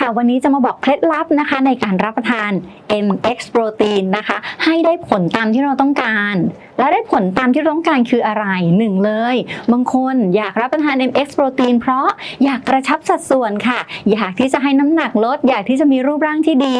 ค่ะ วันนี้จะมาบอกเคล็ดลับนะคะ ในการรับประทาน MX โปรตีนนะคะ ให้ได้ผลตามที่เราต้องการ และได้ผลตามที่ต้องการคืออะไรหนึ่งเลย บางคนอยากรับประทาน MX Protein เพราะอยากกระชับสัดส่วนค่ะ อยากที่จะให้น้ำหนักลด อยากที่จะมีรูปร่างที่ดี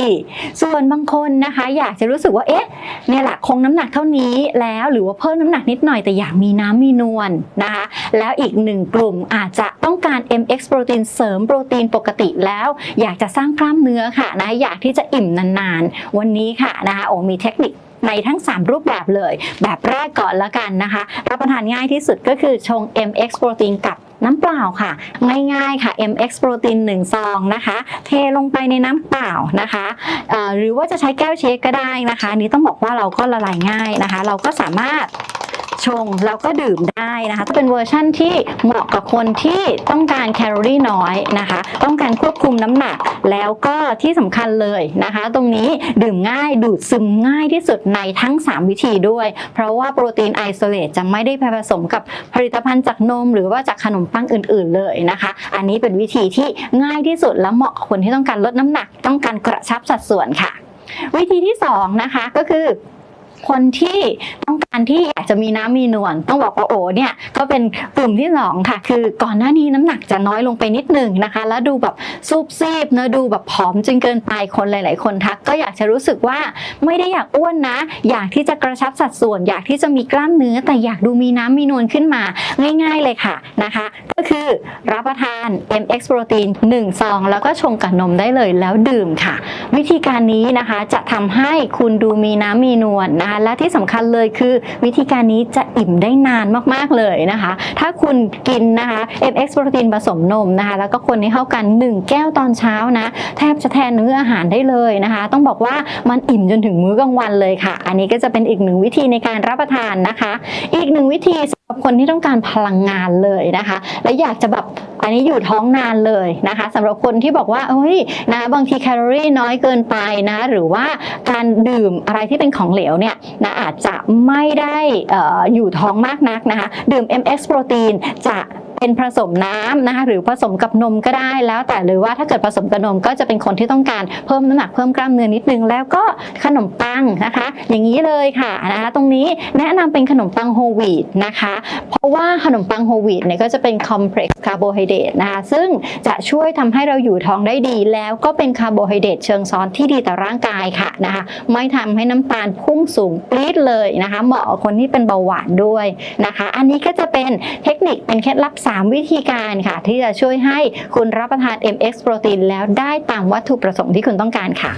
ส่วนบางคนนะคะ อยากจะรู้สึกว่าเอ๊ะเนี่ยแหละคงน้ำหนักเท่านี้แล้วหรือว่าเพิ่มน้ำหนักนิดหน่อยแต่อยากมีน้ำมีนวลนะคะ แล้วอีกหนึ่งกลุ่มอาจจะต้องการ MX Protein เสริมโปรตีนปกติแล้ว อยากจะสร้างกล้ามเนื้อค่ะนะอยากที่จะอิ่มนานๆ วันนี้ค่ะนะคะโอมีเทคนิค ในทั้ง 3 รูปแบบเลย แบบแรกก่อนละกันนะคะ รับประทานง่ายที่สุดก็คือชง MX โปรตีนกับน้ำเปล่าค่ะ ง่ายๆค่ะ MX โปรตีน1ซองนะคะ เทลงไปในน้ำเปล่านะคะหรือว่าจะใช้แก้วเชคก็ได้นะคะนี้ต้องบอกว่าเราก็ละลายง่ายนะคะ เราก็สามารถ ชงแล้วก็ดื่มได้นะคะจะเป็นเวอร์ชั่นที่เหมาะกับคนที่ต้องการแคลอรี่น้อยนะคะ ต้องการควบคุมน้ำหนักแล้วก็ที่สำคัญเลยนะคะ ตรงนี้ดื่มง่ายดูดซึมง่ายที่สุดในทั้ง 3 วิธีด้วย เพราะว่าโปรตีนไอโซเลตจะไม่ได้ผสมกับผลิตภัณฑ์จากนม หรือว่าจากขนมปังอื่น ๆเลยนะคะ อันนี้เป็นวิธีที่ง่ายที่สุดและเหมาะกับคนที่ต้องการลดน้ำหนัก ต้องการกระชับสัดส่วนค่ะ วิธีที่สองนะคะก็คือ คนที่ต้องการที่อยากจะมีน้ำมีนวลต้องบอกว่าโอเนี่ยก็เป็นกลุ่มที่สองค่ะ คือก่อนหน้านี้น้ำหนักจะน้อยลงไปนิดหนึ่งนะคะ แล้วดูแบบซูบซีบเนอะดูแบบผอมจนเกินไปคนหลาย ๆ คนทักก็อยากจะรู้สึกว่าไม่ได้อยากอ้วนนะ อยากที่จะกระชับสัดส่วน อยากที่จะมีกล้ามเนื้อ แต่อยากดูมีน้ำมีนวลขึ้นมาง่าย ๆ เลยค่ะนะคะ ก็คือรับประทาน MX Protein 1ซองแล้วก็ชงกับนมได้เลยแล้วดื่มค่ะ วิธีการนี้นะคะจะทำให้คุณดูมีน้ำมีนวลนะและที่สำคัญเลยคือ วิธีการนี้จะอิ่มได้นานมากๆเลยนะคะ ถ้าคุณกินนะคะ MX Protein ผสมนมนะคะ แล้วก็คนให้เข้ากัน 1 แก้วตอนเช้านะ แทบจะแทนเนื้ออาหารได้เลยนะคะ ต้องบอกว่ามันอิ่มจนถึงมื้อกลางวันเลยค่ะ อันนี้ก็จะเป็นอีกหนึ่งวิธีในการรับประทานนะคะ อีกหนึ่งวิธีสำหรับคนที่ต้องการพลังงานเลยนะคะ และอยากจะแบบอันนี้อยู่ท้องนานเลยนะคะสำหรับคนที่บอกว่าเฮ้ยนะบางทีแคลอรี่น้อยเกินไปนะหรือว่าการดื่มอะไรที่เป็นของเหลวเนี่ยนะอาจจะไม่ได้อออยู่ท้องมากนักนะคะดื่ม MX โปรตีนจะ เป็นผสมน้ำนะคะหรือผสมกับนมก็ได้แล้วแต่หรือว่าถ้าเกิดผสมกับนมก็จะเป็นคนที่ต้องการเพิ่มน้ำหนักเพิ่มกล้ามเนื้อนิดนึง แล้วก็ขนมปังนะคะ อย่างนี้เลยค่ะนะคะตรงนี้แนะนำเป็นขนมปังโฮลวีตนะคะ เพราะว่าขนมปังโฮลวีตเนี่ยก็จะเป็นคอมเพล็กซ์คาร์โบไฮเดรตนะคะซึ่งจะช่วยทำให้เราอยู่ท้องได้ดี แล้วก็เป็นคาร์โบไฮเดรตเชิงซ้อนที่ดีต่อร่างกายค่ะนะคะไม่ทำให้น้ำตาลพุ่งสูงปรี๊ดเลยนะคะเหมาะกับคนที่เป็นเบาหวานด้วยนะคะ อันนี้ก็จะเป็นเทคนิคเป็นเคล็ดลับ3 วิธีการค่ะ ที่จะช่วยให้คุณรับประทาน MX โปรตีนแล้วได้ตามวัตถุประสงค์ที่คุณต้องการค่ะ